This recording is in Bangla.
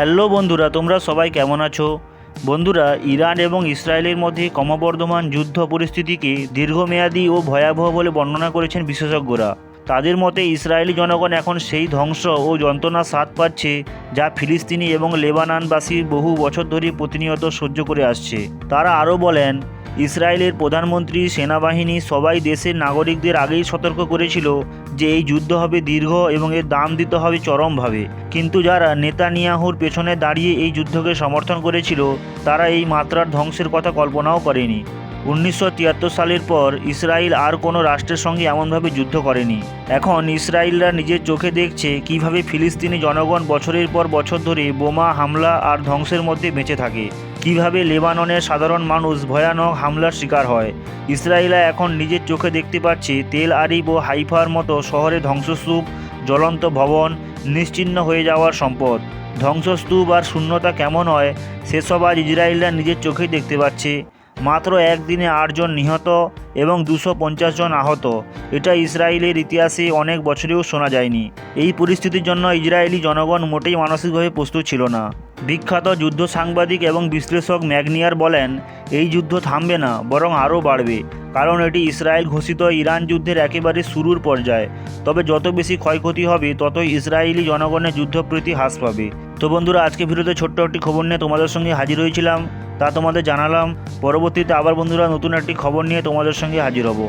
হ্যালো বন্ধুরা, তোমরা সবাই কেমন আছো? বন্ধুরা, ইরান এবং ইসরায়েলের মধ্যে ক্রমবর্ধমান যুদ্ধ পরিস্থিতিকে দীর্ঘমেয়াদী ও ভয়াবহ বলে বর্ণনা করেছেন বিশেষজ্ঞরা। তাদের মতে, ইসরায়েলি জনগণ এখন সেই ধ্বংস ও যন্ত্রণা স্বাদ পাচ্ছে যা ফিলিস্তিনি এবং লেবাননবাসী বহু বছর ধরে প্রতিনিয়ত সহ্য করে আসছে। তারা আরও বলেন ইসরায়েলের প্রধানমন্ত্রী সেনাবাহিনী সবাই দেশের নাগরিকদের আগেই সতর্ক করেছিল যে এই যুদ্ধ হবে দীর্ঘ এবং এর দাম দিতে হবে চরমভাবে। কিন্তু যারা নেতানিয়াহুর পেছনে দাঁড়িয়ে এই যুদ্ধকে সমর্থন করেছিল, তারা এই মাত্রার ধ্বংসের কথা কল্পনাও করেনি। উনিশশো তিয়াত্তর সালের পর ইসরায়েল আর কোনো রাষ্ট্রের সঙ্গে এমনভাবে যুদ্ধ করেনি। এখন ইসরায়েলরা নিজের চোখে দেখছে কীভাবে ফিলিস্তিনি জনগণ বছরের পর বছর ধরে বোমা, হামলা আর ধ্বংসের মধ্যে বেঁচে থাকে। কীভাবে লেবাননের সাধারণ মানুষ ভয়ানক হামলার শিকার হয়। ইসরায়েলা এখন নিজের চোখে দেখতে পাচ্ছে তেল আরিব ও হাইফার মতো শহরে ধ্বংসস্তূপ, জ্বলন্ত ভবন নিশ্চিহ্ন হয়ে যাওয়ার সম্পদ। ধ্বংসস্তূপ আর শূন্যতা কেমন হয়, সেসব আজ ইসরায়েলরা নিজের চোখেই দেখতে পাচ্ছে। মাত্র একদিনে আটজন নিহত এবং দুশো পঞ্চাশ জন আহত। এটা ইসরায়েলের ইতিহাসে অনেক বছরেও শোনা যায়নি। এই পরিস্থিতির জন্য ইসরায়েলি জনগণ মোটেই মানসিকভাবে প্রস্তুত ছিল না। বিখ্যাত যুদ্ধ সাংবাদিক এবং বিশ্লেষক ম্যাগনিয়ার বলেন, এই যুদ্ধ থামবে না, বরং আরও বাড়বে। কারণ এটি ইসরায়েল ঘোষিত ইরান যুদ্ধের একেবারে শুরুর পর্যায়ে। তবে যত বেশি ক্ষয়ক্ষতি হবে, ততই ইসরায়েলি জনগণের যুদ্ধপ্রীতি হ্রাস পাবে। তো বন্ধুরা, আজকে ভিডিওতে ছোট্ট একটি খবর নিয়ে তোমাদের সঙ্গে হাজির হয়েছিলাম। তা তোমাদের জানালাম। পরবর্তীতে আবার বন্ধুরা, নতুন একটি খবর নিয়ে তোমাদের সঙ্গে হাজির হব।